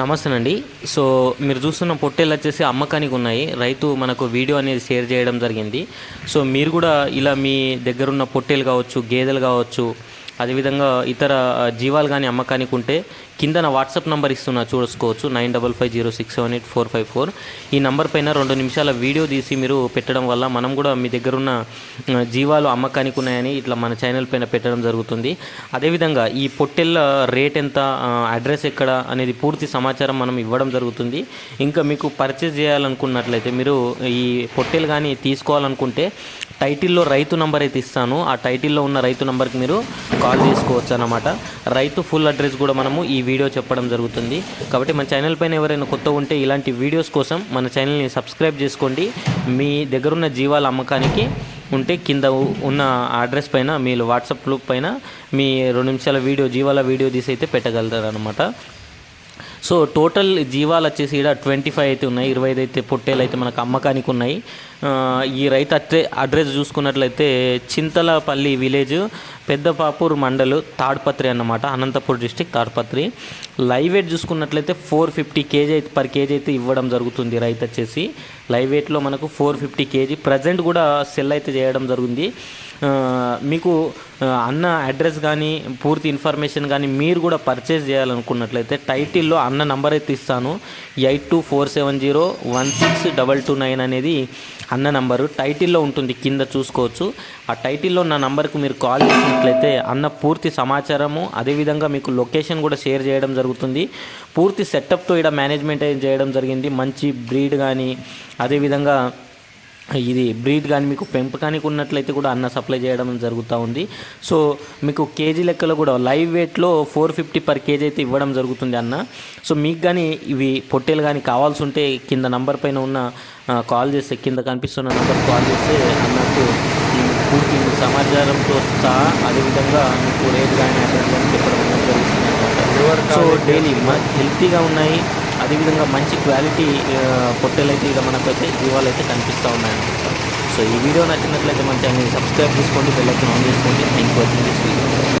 నమస్తేనండి. So మీరు చూస్తున్న పొట్టేలు వచ్చేసి అమ్మకానికి ఉన్నాయి. రైతు మనకు వీడియో అనేది షేర్ చేయడం జరిగింది. సో మీరు కూడా ఇలా మీ దగ్గరున్న పొట్టేలు కావచ్చు గేదెలు కావచ్చు అదేవిధంగా ఇతర జీవాలు కానీ అమ్మకానికి ఉంటే కింద నా వాట్సాప్ నంబర్ ఇస్తున్నా చూసుకోవచ్చు. Nine double five zero six seven eight four five four. ఈ నంబర్ పైన రెండు నిమిషాల వీడియో తీసి మీరు పెట్టడం వల్ల మనం కూడా మీ దగ్గర ఉన్న జీవాలు అమ్మకానికి ఉన్నాయని ఇట్లా మన ఛానల్ పైన పెట్టడం జరుగుతుంది. అదేవిధంగా ఈ పొట్టెళ్ళ రేట్ ఎంత అడ్రస్ ఎక్కడ అనేది పూర్తి సమాచారం మనం ఇవ్వడం జరుగుతుంది. ఇంకా మీకు పర్చేజ్ చేయాలనుకున్నట్లయితే మీరు ఈ పొట్టెలు కానీ తీసుకోవాలనుకుంటే టైటిల్లో రైతు నంబర్ అయితే ఇస్తాను. ఆ టైటిల్లో ఉన్న రైతు నంబర్కి మీరు కాల్ చేసుకోవచ్చు అనమాట రైతు ఫుల్ అడ్రస్ కూడా మనము ఈ వీడియో చెప్పడం జరుగుతుంది. కాబట్టి మన ఛానల్ పైన ఎవరైనా కొత్త ఉంటే ఇలాంటి వీడియోస్ కోసం మన ఛానల్ని సబ్స్క్రైబ్ చేసుకోండి. మీ దగ్గరున్న జీవాల అమ్మకానికి ఉంటే కింద ఉన్న అడ్రస్ పైన మీరు వాట్సాప్ పైన మీ రెండు నిమిషాల వీడియో జీవాల వీడియో తీసి అయితే పెట్టగలుగుతారు అనమాట సో టోటల్ జీవాలు వచ్చేసి ఇక్కడ ట్వంటీ ఫైవ్ అయితే ఉన్నాయి ఇరవై ఐదు అయితే పొట్టేలు అయితే మనకు అమ్మకానికి ఉన్నాయి. ఈ రైతు అట్రే అడ్రస్ చూసుకున్నట్లయితే చింతలపల్లి విలేజ్ పెద్దపాపూర్ మండలు తాడ్పత్రి అన్నమాట Anantapur district Tadipatri. Live weight చూసుకున్నట్లయితే ఫోర్ ఫిఫ్టీ కేజీ అయితే పర్ కేజీ అయితే ఇవ్వడం జరుగుతుంది రైతు వచ్చేసి. లైవ్ వెయిట్లో మనకు ఫోర్ ఫిఫ్టీ కేజీ ప్రజెంట్ కూడా సెల్ అయితే చేయడం జరిగింది. మీకు అన్న అడ్రస్ కానీ పూర్తి ఇన్ఫర్మేషన్ కానీ మీరు కూడా పర్చేస్ చేయాలనుకున్నట్లయితే టైటిల్లో అన్న నంబర్ అయితే ఇస్తాను eight two four seven zero one six double two nine అనేది అన్న నంబరు టైటిల్లో ఉంటుంది కింద చూసుకోవచ్చు. ఆ టైటిల్లో నా నంబర్కి మీరు కాల్ చేసినట్లయితే అన్న పూర్తి సమాచారము అదేవిధంగా మీకు లొకేషన్ కూడా షేర్ చేయడం జరుగుతుంది. పూర్తి సెటప్తో ఇక్కడ మేనేజ్మెంట్ చేయడం జరిగింది మంచి బ్రీడ్ కానీ అదేవిధంగా ఇది బ్రీడ్ కానీ మీకు పెంపకానికి ఉన్నట్లయితే కూడా అన్న సప్లై చేయడం జరుగుతూ ఉంది. సో మీకు కేజీ లెక్కలో కూడా లైవ్ వెయిట్లో ఫోర్ ఫిఫ్టీ పర్ కేజీ అయితే ఇవ్వడం జరుగుతుంది అన్న. సో మీకు కానీ ఇవి పొట్టేలు కానీ కావాల్సి ఉంటే కింద నంబర్ పైన ఉన్న కాల్ చేస్తే కింద కనిపిస్తున్న నంబర్ కాల్ చేస్తే అన్నకు ఈ పూర్తి సమాచారంతో సహా అదేవిధంగా మీకు రేట్ కానీ అడ్రస్ కానీ చెప్పడం జరుగుతుంది సో డైలీ హెల్తీగా ఉన్నాయి. అదేవిధంగా మంచి క్వాలిటీ పొట్టెలు అయితే ఇక మనకైతే జీవాలు అయితే కనిపిస్తూ ఉన్నాయన్నమాట సో ఈ వీడియో నచ్చినట్లయితే మన ఛానల్ని సబ్స్క్రైబ్ చేసుకోండి బెల్ ఆన్ చేసుకోండి. Thank you watching this video